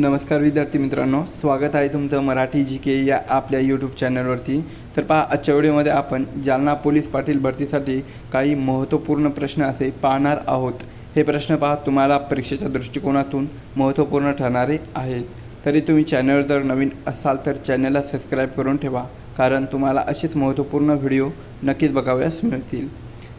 नमस्कार विद्यार्थी मित्रांनो स्वागत आहे तुमचं मराठी जी के या आपल्या यूट्यूब चॅनलवरती तर पहा आजच्या व्हिडिओमध्ये आपण जालना पोलीस पाटील भरतीसाठी काही महत्त्वपूर्ण प्रश्न असे पाहणार आहोत. हे प्रश्न पहा तुम्हाला परीक्षेच्या दृष्टिकोनातून महत्त्वपूर्ण ठरणारे आहेत. तरी तुम्ही चॅनलवर जर नवीन असाल तर चॅनलला सबस्क्राईब करून ठेवा कारण तुम्हाला असेच महत्त्वपूर्ण व्हिडिओ नक्कीच बघाव्यास मिळतील.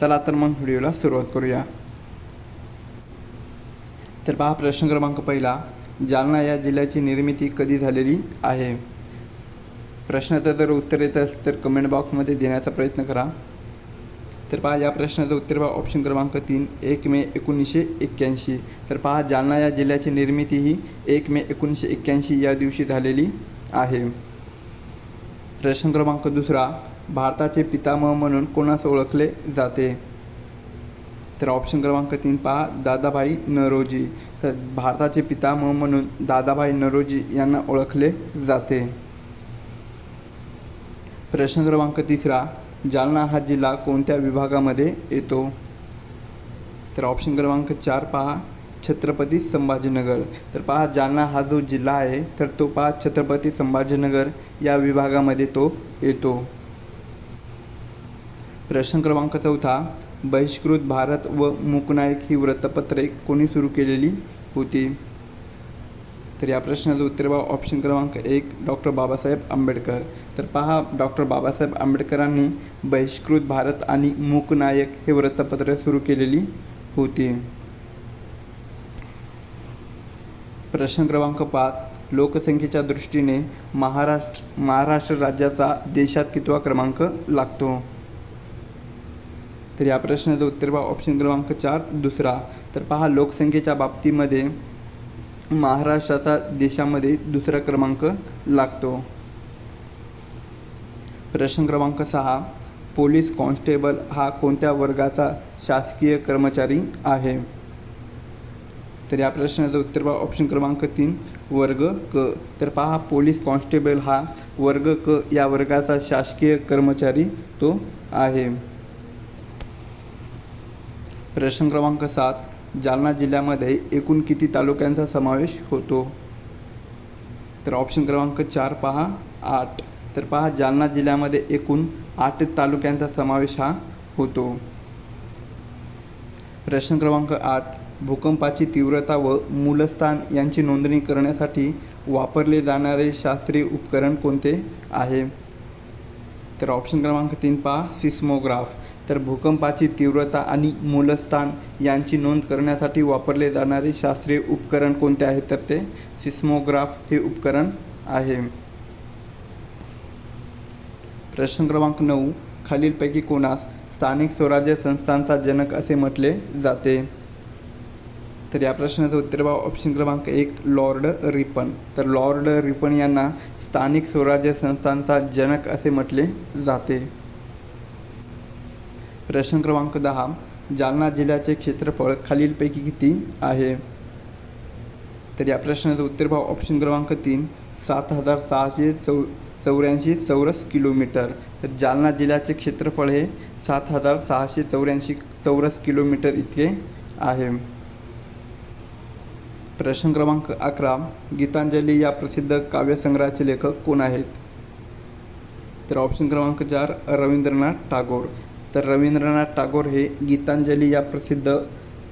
चला तर मग व्हिडिओला सुरुवात करूया. तर पहा प्रश्न क्रमांक पहिला जालना या जिल्ह्याची निर्मिती कधी झालेली आहे? प्रश्नाचं जर उत्तर येत असेल तर कमेंट बॉक्समध्ये देण्याचा प्रयत्न करा. तर पहा या प्रश्नाचं उत्तर पहा. ऑप्शन क्रमांक तीन एक मे एकोणीसशे एक्क्याऐंशी. तर पहा जालना या जिल्ह्याची निर्मिती ही एक मे एकोणीसशे एक्क्याऐंशी या दिवशी झालेली आहे. प्रश्न क्रमांक दुसरा भारताचे पितामह म्हणून कोणास ओळखले जाते? तर ऑप्शन क्रमांक तीन पहा दादाभाई नरोजी. भारताचे पितामह म्हणून दादाभाई नरोजी यांना ओळखले जाते. प्रश्न क्रमांक तिसरा जालना हा जिल्हा कोणत्या विभागामध्ये येतो? तर ऑप्शन क्रमांक चार पहा छत्रपती संभाजीनगर. तर पहा जालना हा जो जिल्हा आहे तर तो पहा छत्रपती संभाजीनगर या विभागामध्ये तो येतो. प्रश्न क्रमांक चौथा बहिष्कृत भारत व मूकनायक ही वृत्तपत्रे कोणी सुरू केलेली होती? तर या प्रश्नाचं उत्तर बघा ऑप्शन क्रमांक एक डॉक्टर बाबासाहेब आंबेडकर. तर पहा डॉक्टर बाबासाहेब आंबेडकरांनी बहिष्कृत भारत आणि मूकनायक हे वृत्तपत्र सुरू केलेली होती. प्रश्न क्रमांक पाच लोकसंख्येच्या दृष्टीने महाराष्ट्र महाराष्ट्र राज्याचा देशात कितवा क्रमांक लागतो. तर या प्रश्नाचं उत्तर पहा. ऑप्शन क्रमांक चार दुसरा. तर पहा लोकसंख्येच्या बाबतीमध्ये महाराष्ट्राचा देशामध्ये दुसरा क्रमांक लागतो. प्रश्न क्रमांक सहा पोलीस कॉन्स्टेबल हा कोणत्या वर्गाचा शासकीय कर्मचारी आहे? तर या प्रश्नाचं उत्तर पहा. ऑप्शन क्रमांक तीन वर्ग क. तर पहा पोलीस कॉन्स्टेबल हा वर्ग क या वर्गाचा शासकीय कर्मचारी तो आहे. प्रश्न क्रमांक सात जालना जिल्ह्यामध्ये एकूण किती तालुक्यांचा समावेश होतो? तर ऑप्शन क्रमांक चार पहा आठ. तर पहा जालना जिल्ह्यामध्ये एकूण आठ तालुक्यांचा समावेश हा होतो. प्रश्न क्रमांक आठ भूकंपाची तीव्रता व मूलस्थान यांची नोंदणी करण्यासाठी वापरले जाणारे शास्त्रीय उपकरण कोणते आहे? तर ऑप्शन क्रमांक तीन पहा सिस्मोग्राफ. तर भूकंपाची तीव्रता आणि मूलस्थान यांची नोंद करण्यासाठी वापरले जाणारे शास्त्रीय उपकरण कोणते आहे तर ते सिस्मोग्राफ हे उपकरण आहे. प्रश्न क्रमांक नऊ खालीलपैकी कोणास स्थानिक स्वराज्य संस्थांचा जनक असे म्हटले जाते? तर या प्रश्नाचं उत्तर बा ऑप्शन क्रमांक एक लॉर्ड रिपन तर लॉर्ड रिपन यांना स्थानिक स्वराज्य संस्थांचा जनक असे म्हटले जाते. प्रश्न क्रमांक दहा जालना जिल्ह्याचे क्षेत्रफळ खालीलपैकी किती आहे? तर या प्रश्नाचं उत्तर भाव ऑप्शन क्रमांक तीन सात हजार सहाशे चौ चौऱ्याऐंशी चौरस किलोमीटर. तर जालना जिल्ह्याचे क्षेत्रफळ हे सात हजार सहाशे चौऱ्याऐंशी चौरस किलोमीटर इतके आहे. प्रश्न क्रमांक अकरा गीतांजली या प्रसिद्ध काव्यसंग्रहाचे लेखक कोण आहेत? तर ऑप्शन क्रमांक चार रवींद्रनाथ टागोर. तर रवींद्रनाथ टागोर हे गीतांजली या प्रसिद्ध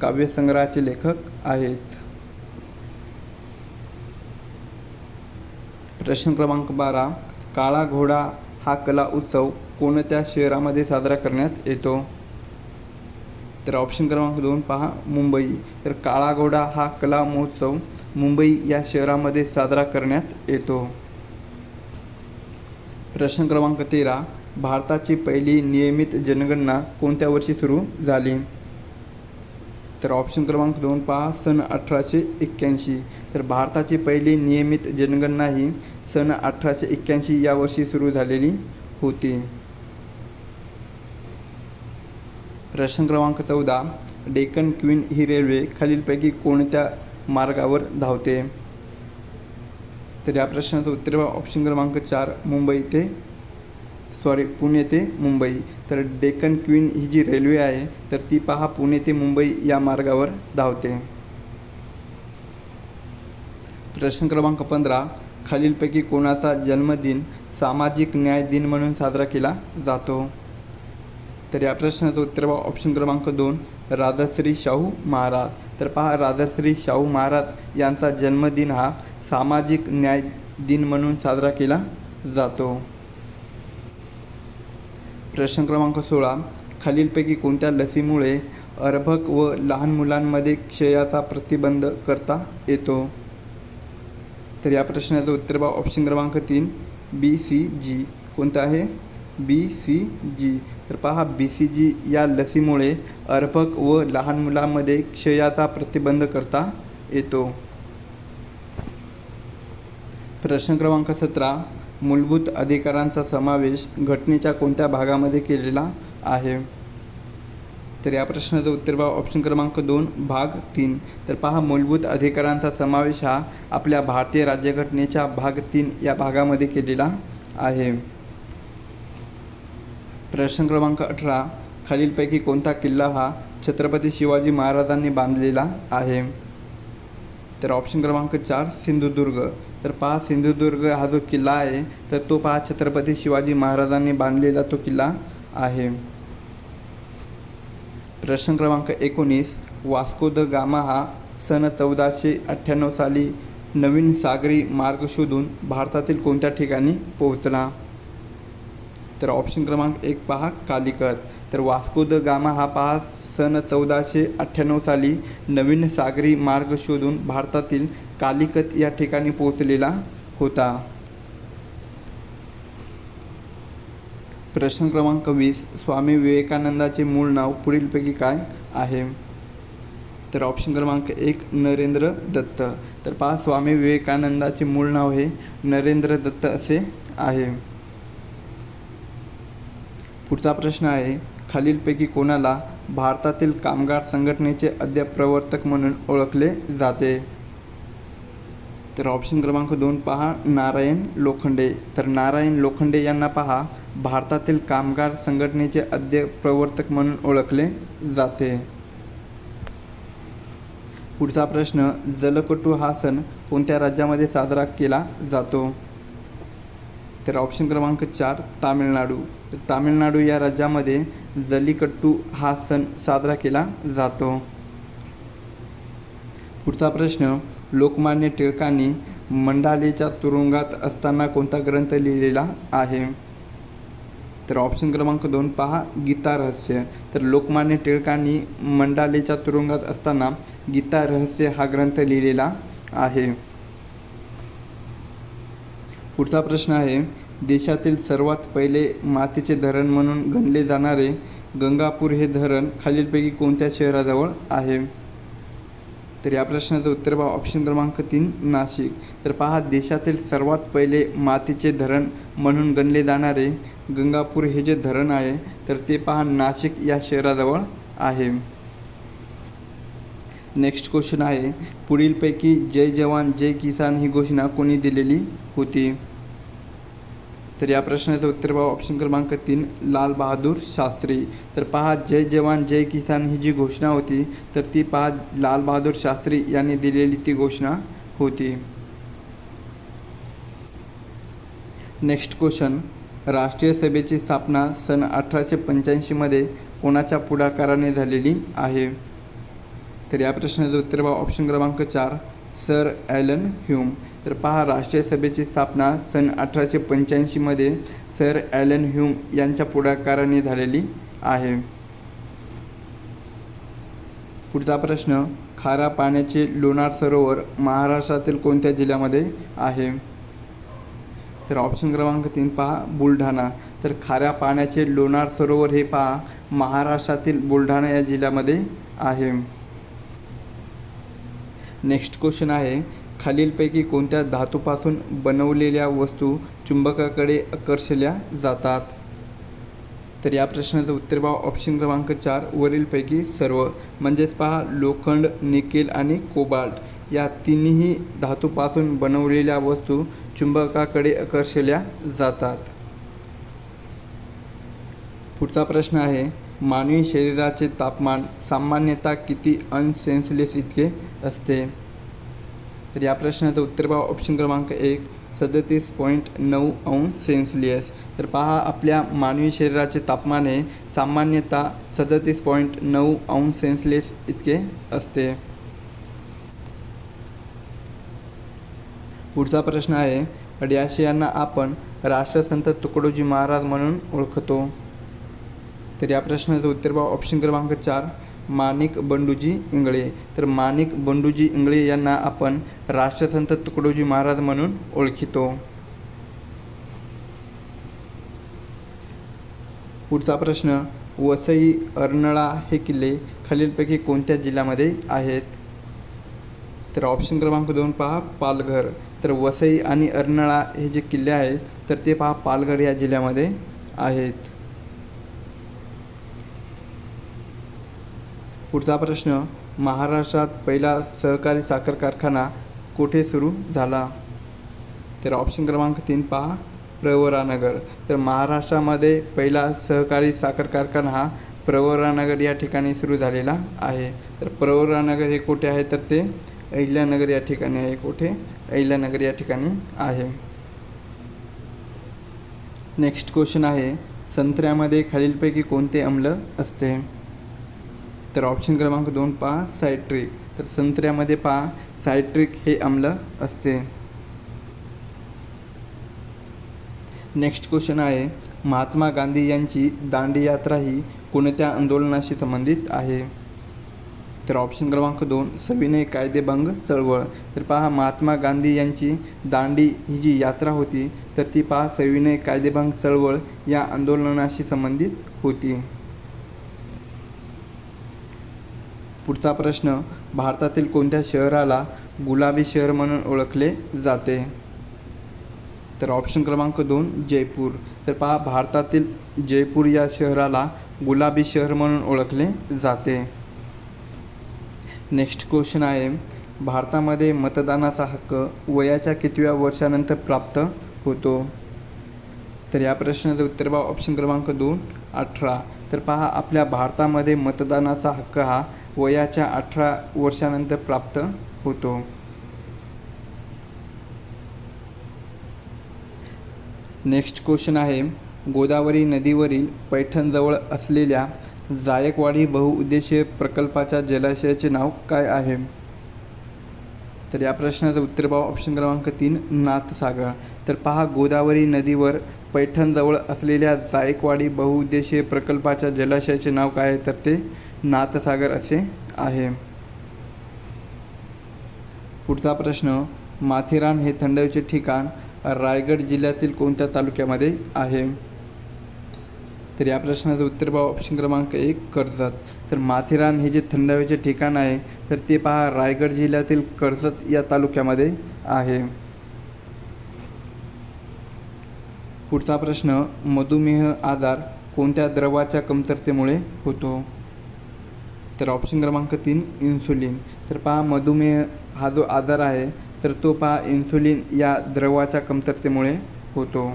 काव्यसंग्रहाचे लेखक आहेत. प्रश्न क्रमांक बारा काळा घोडा हा कला उत्सव कोणत्या शहरामध्ये साजरा करण्यात येतो? तर ऑप्शन क्रमांक दोन पहा मुंबई. तर काळा घोडा हा कला महोत्सव मुंबई या शहरामध्ये साजरा करण्यात येतो. प्रश्न क्रमांक तेरा भारताची पहिली नियमित जनगणना कोणत्या वर्षी सुरू झाली? तर ऑप्शन क्रमांक दोन पहा सन अठराशे एक्क्याऐंशी. तर भारताची पहिली नियमित जनगणना ही सन अठराशे एक्क्याऐंशी या वर्षी सुरू झालेली होती. प्रश्न क्रमांक चौदा डेक्कन क्वीन ही रेल्वे खालीलपैकी कोणत्या मार्गावर धावते? तर या प्रश्नाचं उत्तर ऑप्शन क्रमांक चार मुंबई ते सॉरी पुणे ते मुंबई. तर डेक्कन क्वीन ही जी रेल्वे आहे तर ती पहा पुणे ते मुंबई या मार्गावर धावते. प्रश्न क्रमांक पंधरा खालीलपैकी कोणाचा जन्मदिन सामाजिक न्याय दिन म्हणून साजरा केला जातो? तर या प्रश्नाचं उत्तर बघा. ऑप्शन क्रमांक दोन राधाश्री शाहू महाराज. तर पहा राधाश्री शाहू महाराज यांचा जन्मदिन हा सामाजिक न्याय दिन म्हणून साजरा केला जातो. प्रश्न क्रमांक सोळा खालीलपैकी कोणत्या लसीमुळे अर्भक व लहान मुलांमध्ये क्षयाचा प्रतिबंध करता येतो? तर या प्रश्नाचं उत्तर बा ऑप्शन क्रमांक तीन बी सी जी कोणतं आहे? B C G. तर पहा बी सी जी या लसीमुळे अर्भक व लहान मुलांमध्ये क्षयाचा प्रतिबंध करता येतो. प्रश्न क्रमांक सतरा. मूलभूत अधिकारांचा समावेश घटनेच्या कोणत्या भागामध्ये केलेला आहे? तर या प्रश्नाचं उत्तर बघा ऑप्शन क्रमांक दोन भाग तीन. तर पहा मूलभूत अधिकारांचा समावेश हा आपल्या भारतीय राज्यघटनेच्या भाग तीन या भागामध्ये केलेला आहे. प्रश्न क्रमांक अठरा. खालीलपैकी कोणता किल्ला हा छत्रपती शिवाजी महाराजांनी बांधलेला आहे? तर ऑप्शन क्रमांक चार सिंधुदुर्ग. तर पहा सिंधुदुर्ग हा जो किल्ला आहे तर तो पहा छत्रपती शिवाजी महाराजांनी बांधलेला तो किल्ला आहे. प्रश्न क्रमांक एकोणीस. वास्को द गामा हा सन चौदाशे अठ्ठ्याण्णव साली नवीन सागरी मार्ग शोधून भारतातील कोणत्या ठिकाणी पोहोचला? तर ऑप्शन क्रमांक एक पहा कालिकत. तर वास्को द गामा हा पहा सन चौदाशे अठ्ठ्याण्णव साली नवीन सागरी मार्ग शोधून भारतातील कालिकत या ठिकाणी पोहोचलेला होता. प्रश्न क्रमांक वीस स्वामी विवेकानंदाचे मूळ नाव पुढीलपैकी काय आहे? तर ऑप्शन क्रमांक एक नरेंद्र दत्त. तर पहा स्वामी विवेकानंदाचे मूळ नाव हे नरेंद्र दत्त असे आहे. पुढचा प्रश्न आहे खालीलपैकी कोणाला भारतातील कामगार संघटनेचे अद्याप प्रवर्तक म्हणून ओळखले जाते? तर ऑप्शन क्रमांक दोन पहा नारायण लोखंडे. तर नारायण लोखंडे यांना पहा भारतातील कामगार संघटनेचे अद्य प्रवर्तक म्हणून ओळखले जाते. पुढचा प्रश्न जलकटू हा सण कोणत्या राज्यामध्ये साजरा केला जातो? तर ऑप्शन क्रमांक चार तामिळनाडू. तामिळनाडू या राज्यामध्ये जलीकट्टू हा सण साजरा केला जातो. पुढचा प्रश्न लोकमान्य टिळकांनी मंडालेच्या तुरुंगात असताना कोणता ग्रंथ लिहिलेला आहे? तर ऑप्शन क्रमांक दोन पहा गीता रहस्य. तर लोकमान्य टिळकांनी मंडालेच्या तुरुंगात असताना गीता रहस्य हा ग्रंथ लिहिलेला आहे. पुढचा प्रश्न आहे देशातील सर्वात पहिले मातीचे धरण म्हणून गणले जाणारे गंगापूर हे धरण खालीलपैकी कोणत्या शहराजवळ आहे? तर या प्रश्नाचं उत्तर पहा. ऑप्शन क्रमांक तीन नाशिक. तर पहा देशातील सर्वात पहिले मातीचे धरण म्हणून गणले जाणारे गंगापूर हे जे धरण आहे तर ते पहा नाशिक या शहराजवळ आहे. नेक्स्ट क्वेश्चन आहे. पुढीलपैकी जय जवान जय किसान ही घोषणा कोणी दिलेली होती? तर या प्रश्नाचं उत्तर पहा. ऑप्शन क्रमांक तीन लाल बहादूर शास्त्री. तर पहा जय जवान जय किसान ही जी घोषणा होती तर ती पहा लाल बहादूर शास्त्री यांनी दिलेली ती घोषणा होती. नेक्स्ट क्वेश्चन राष्ट्रीय सभेची स्थापना सन अठराशे पंच्याऐंशीमध्ये कोणाच्या पुढाकाराने झालेली आहे? तर या प्रश्नाचं उत्तर पहा. ऑप्शन क्रमांक चार सर ॲलन ह्यूम. तर पहा राष्ट्रीय सभेची स्थापना सन अठराशे पंच्याऐंशीमध्ये सर ॲलन ह्यूम यांच्या पुढाकाराने झालेली आहे. पुढचा प्रश्न खाऱ्या पाण्याचे लोणार सरोवर महाराष्ट्रातील कोणत्या जिल्ह्यामध्ये आहे? तर ऑप्शन क्रमांक तीन पहा बुलढाणा. तर खाऱ्या पाण्याचे लोणार सरोवर हे पहा महाराष्ट्रातील बुलढाणा या जिल्ह्यामध्ये आहे. नेक्स्ट क्वेश्चन आहे खालीलपैकी कोणत्या धातूपासून बनवलेल्या वस्तू चुंबकाकडे आकर्षल्या जातात? तर या प्रश्नाचं उत्तर पहा. ऑप्शन क्रमांक चार वरीलपैकी सर्व. म्हणजेच पहा लोखंड निकेल आणि कोबाल्ट या तिन्ही धातूपासून बनवलेल्या वस्तू चुंबकाकडे आकर्षल्या जातात. पुढचा प्रश्न आहे मानवी शरीराचे तापमान सामान्यतः किती अंश सेन्सलेस इतके असते? तर या प्रश्नाचं उत्तर पहा. ऑप्शन क्रमांक एक सदतीस पॉईंट नऊ अंश सेन्सलियस तर पहा आपल्या मानवी शरीराचे तापमान हे सामान्यतः सदतीस पॉईंट नऊ अंश सेन्सलेस इतके असते. पुढचा प्रश्न आहे अडियाशियांना आपण राष्ट्रसंत तुकडोजी महाराज म्हणून ओळखतो. तर या प्रश्नाचं उत्तर पहा. ऑप्शन क्रमांक चार माणिक बंडूजी इंगळे. तर माणिक बंडूजी इंगळे यांना आपण राष्ट्रसंत तुकडोजी महाराज म्हणून ओळखितो. पुढचा प्रश्न वसई अर्नळा हे किल्ले खालीलपैकी कोणत्या जिल्ह्यामध्ये आहेत? तर ऑप्शन क्रमांक दोन पहा पालघर. तर वसई आणि अर्नाळा हे जे किल्ले आहेत तर ते पहा पालघर या जिल्ह्यामध्ये आहेत. पुढचा प्रश्न महाराष्ट्रात पहिला सहकारी साखर कारखाना कुठे सुरू झाला? तर ऑप्शन क्रमांक तीन पहा प्रवरानगर तर महाराष्ट्रामध्ये पहिला सहकारी साखर कारखाना हा प्रवरानगर या ठिकाणी सुरू झालेला आहे. तर प्रवरानगर हे कुठे आहे? तर ते अहिल्यानगर या ठिकाणी आहे. कुठे? अहिल्यानगर या ठिकाणी आहे. नेक्स्ट क्वेश्चन आहे संत्र्यामध्ये खालीलपैकी कोणते आम्ल असते? तर ऑप्शन क्रमांक दोन पहा सायट्रिक तर संत्र्यामध्ये पहा सायट्रिक हे आम्ल असते. नेक्स्ट क्वेश्चन आहे महात्मा गांधी यांची दांडी यात्रा ही कोणत्या आंदोलनाशी संबंधित आहे? तर ऑप्शन क्रमांक दोन सविनय कायदेभंग चळवळ. तर पहा महात्मा गांधी यांची दांडी ही जी यात्रा होती तर ती पहा सविनय कायदेभंग चळवळ या आंदोलनाशी संबंधित होती. पुढचा प्रश्न भारतातील कोणत्या शहराला गुलाबी शहर म्हणून ओळखले जाते? तर ऑप्शन क्रमांक दोन जयपूर. तर पहा भारतातील जयपूर या शहराला गुलाबी शहर म्हणून ओळखले जाते. नेक्स्ट क्वेश्चन आहे भारतामध्ये मतदानाचा हक्क वयाच्या कितव्या वर्षानंतर प्राप्त होतो? तर या प्रश्नाचं उत्तर पहा ऑप्शन क्रमांक दोन अठरा. तर पहा आपल्या भारतामध्ये मतदानाचा हक्क हा वयाच्या अठरा वर्षानंतर प्राप्त होतो. नेक्स्ट क्वेश्चन आहे गोदावरी नदीवरील पैठणजवळ असलेल्या जायकवाडी बहुउद्देशीय प्रकल्पाच्या जलाशयाचे नाव काय आहे? तर या प्रश्नाचं उत्तर पाहू. ऑप्शन क्रमांक तीन नाथसागर. तर पहा गोदावरी नदीवर पैठणजवळ असलेल्या जायकवाडी बहुउद्देशीय प्रकल्पाच्या जलाशयाचे नाव काय आहे? तर ते नाथसागर असे आहे. पुढचा प्रश्न माथेरान हे थंड ठिकाण रायगड जिल्ह्यातील कोणत्या तालुक्यामध्ये आहे? तर या प्रश्नाचं उत्तर पहा ऑप्शन क्रमांक एक कर्जत तर माथेरान हे जे थंड हवेचे ठिकाण आहे तर ते पहा रायगड जिल्ह्यातील कर्जत या तालुक्यामध्ये आहे. पुढचा प्रश्न मधुमेह आजार कोणत्या द्रवाच्या कमतरतेमुळे होतो? तर ऑप्शन क्रमांक तीन इन्सुलिन तर पहा मधुमेह हा जो आजार आहे तर तो पहा इन्सुलिन या द्रवाच्या कमतरतेमुळे होतो.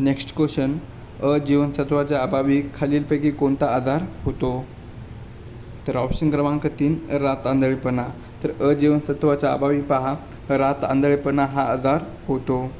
नेक्स्ट क्वेश्चन अ जीवनसत्वाच्या अभावी खालीलपैकी कोणता आधार होतो? तर ऑप्शन क्रमांक तीन रात आंधळेपणा. तर अ जीवनसत्वाच्या अभावी पहा रात आंधळेपणा हा आधार होतो.